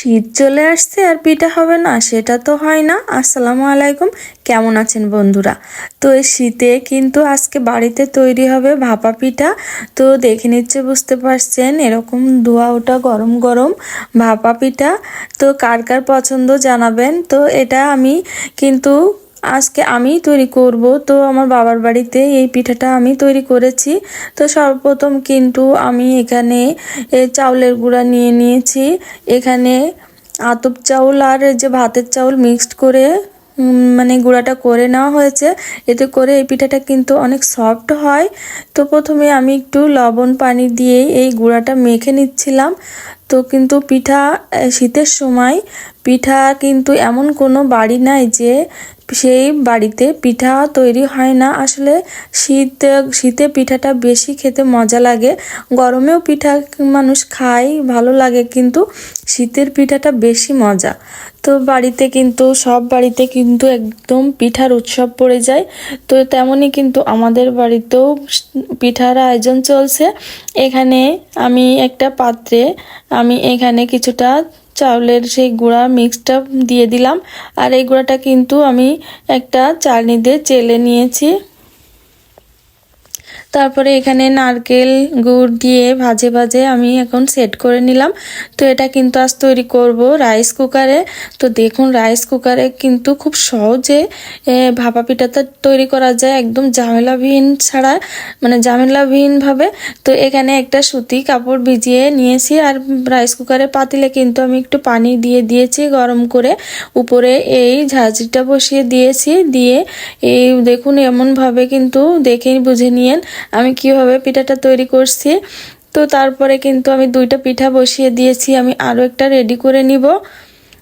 শীত চলে আসছে আর পিঠা হবে না, সেটা তো হয় না। আসসালামু আলাইকুম। কেমন আছেন বন্ধুরা? তো এই শীতে কিন্তু আজকে বাড়িতে তৈরি হবে ভাপা পিঠা। তো দেখে নিচ্ছে, বুঝতে পারছেন, এরকম ধোয়া ওটা গরম গরম ভাপা পিঠা। তো কার কার পছন্দ জানাবেন? তো এটা আমি কিন্তু আজকে আমি তৈরি করব। তো আমার বাবার বাড়িতে এই পিঠাটা আমি তৈরি করেছি। তো সর্বপ্রথম কিন্তু আমি এখানে চাউলের গুঁড়া নিয়ে নিয়েছি। এখানে আতপ চাউল আর যে ভাতের চাউল মিক্সড করে মানে গুঁড়াটা করে নেওয়া হয়েছে। এতে করে এই পিঠাটা কিন্তু অনেক সফট হয়। তো প্রথমে আমি একটু লবণ পানি দিয়ে এই গুঁড়াটা মেখে নিচ্ছিলাম। তো কিন্তু পিঠা শীতের সময় পিঠা কিন্তু এমন কোনো বাড়ি নাই যে সেই বাড়িতে পিঠা তৈরি হয় না। আসলে শীত, শীতে পিঠাটা বেশি খেতে মজা লাগে। গরমেও পিঠা মানুষ খায়, ভালো লাগে, কিন্তু শীতের পিঠাটা বেশি মজা। তো বাড়িতে কিন্তু, সব বাড়িতে কিন্তু একদম পিঠার উৎসব পড়ে যায়। তো তেমনই কিন্তু আমাদের বাড়িতেও পিঠার আয়োজন চলছে। এখানে আমি একটা পাত্রে, আমি এখানে কিছুটা চাউলের সেই গুঁড়া মিক্সটা দিয়ে দিলাম। আর এই গুঁড়াটা কিন্তু আমি একটা চালনি দিয়ে চেলে নিয়েছি। তারপরে এখানে নারকেল গুড় দিয়ে ভাজে ভাজে আমি এখন সেট করে নিলাম। তো এটা কিন্তু আজ তৈরি করব রাইস কুকারে তো দেখুন রাইস কুকারে কিন্তু খুব সহজে ভাপা পিঠাটা তৈরি করা যায় একদম ঝামেলাবিহীন ছাড়া মানে ঝামেলাবিহীনভাবে তো এখানে একটা সুতি কাপড় ভিজিয়ে নিয়েছি আর রাইস কুকারে পাতিলে কিন্তু আমি একটু পানি দিয়ে দিয়েছি গরম করে। উপরে এই ঝাঁঝরিটা বসিয়ে দিয়েছি। দিয়ে এই দেখুন এমনভাবে কিন্তু দেখেই বুঝে নিয়েন। আমি কীভাবে পিঠাটা তৈরি করছি। তো তারপরে কিন্তু আমি দুইটা পিঠা বসিয়ে দিয়েছি, আমি আরও একটা রেডি করে নিব।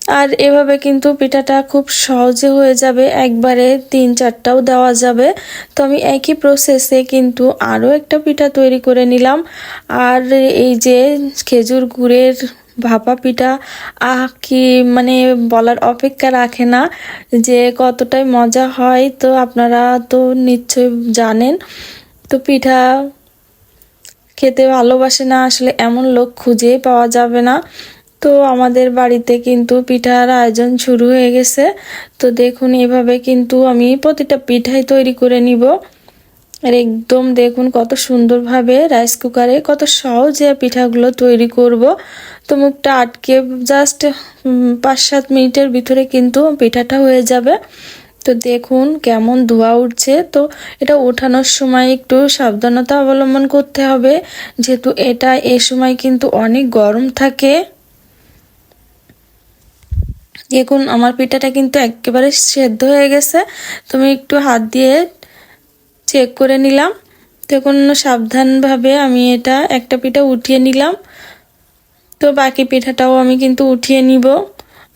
আর এভাবে কিন্তু পিঠাটা খুব সহজে হয়ে যাবে, একবারে তিন চারটাও দেওয়া যাবে। তো আমি একই প্রসেসে কিন্তু আরও একটা পিঠা তৈরি করে নিলাম। আর এই যে খেজুর গুড়ের ভাপা পিঠা, আহ, কি মানে বলার অপেক্ষা রাখে না যে কতটাই মজা হয়, তো আপনারা তো নিশ্চয়ই জানেন। তো পিঠা খেতে ভালোবাসে না, আসলে এমন লোক খুঁজেই পাওয়া যাবে না। তো আমাদের বাড়িতে কিন্তু পিঠার আয়োজন শুরু হয়ে গেছে। তো দেখুন, এভাবে কিন্তু আমি প্রতিটা পিঠাই তৈরি করে নিব। আর একদম দেখুন কত সুন্দরভাবে রাইস কুকারে কত সহজে পিঠাগুলো তৈরি করব। তো মুখটা আটকে জাস্ট পাঁচ সাত মিনিটের ভিতরে কিন্তু পিঠাটা হয়ে যাবে। তো দেখুন কেমন ধোয়া উঠছে। তো এটা ওঠানোর সময় একটু সাবধানতা অবলম্বন করতে হবে। যেহেতু এটা এ সময় কিন্তু অনেক গরম থাকে। দেখুন, আমার পিঠাটা কিন্তু একেবারে সেদ্ধ হয়ে গেছে। তুমি একটু হাত দিয়ে চেক করে নিলাম। দেখুন, সাবধানভাবে আমি এটা একটা পিঠা উঠিয়ে নিলাম। তো বাকি পিঠাটাও আমি কিন্তু উঠিয়ে নিব।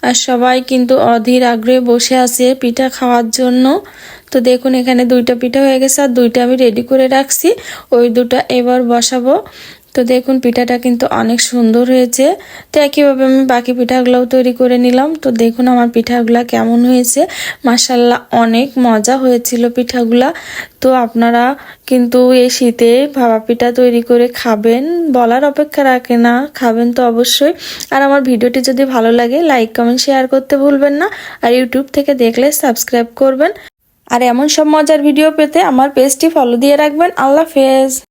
আর সবাই কিন্তু অধীর আগ্রহে বসে আছে পিঠা খাওয়ার জন্য। তো দেখুন এখানে দুইটা পিঠা হয়ে গেছে আর দুইটা আমি রেডি করে রাখছি। ওই দুটা এবার বসাবো। তো দেখুন, পিঠাটা কিন্তু অনেক সুন্দর হয়েছে। তো একইভাবে আমি বাকি পিঠাগুলোও তৈরি করে নিলাম। তো দেখুন, আমার পিঠাগুলা কেমন হয়েছে। মাসাল্লাহ অনেক মজা হয়েছিল পিঠাগুলা। তো আপনারা কিন্তু এই শীতে ভাপা পিঠা তৈরি করে খাবেন। বলার অপেক্ষা রাখে না, খাবেন তো অবশ্যই। আর আমার ভিডিওটি যদি ভালো লাগে, লাইক, কমেন্ট, শেয়ার করতে ভুলবেন না। আর ইউটিউব থেকে দেখলে সাবস্ক্রাইব করবেন। আর এমন সব মজার ভিডিও পেতে আমার পেজটি ফলো দিয়ে রাখবেন। আল্লাহ হাফেজ।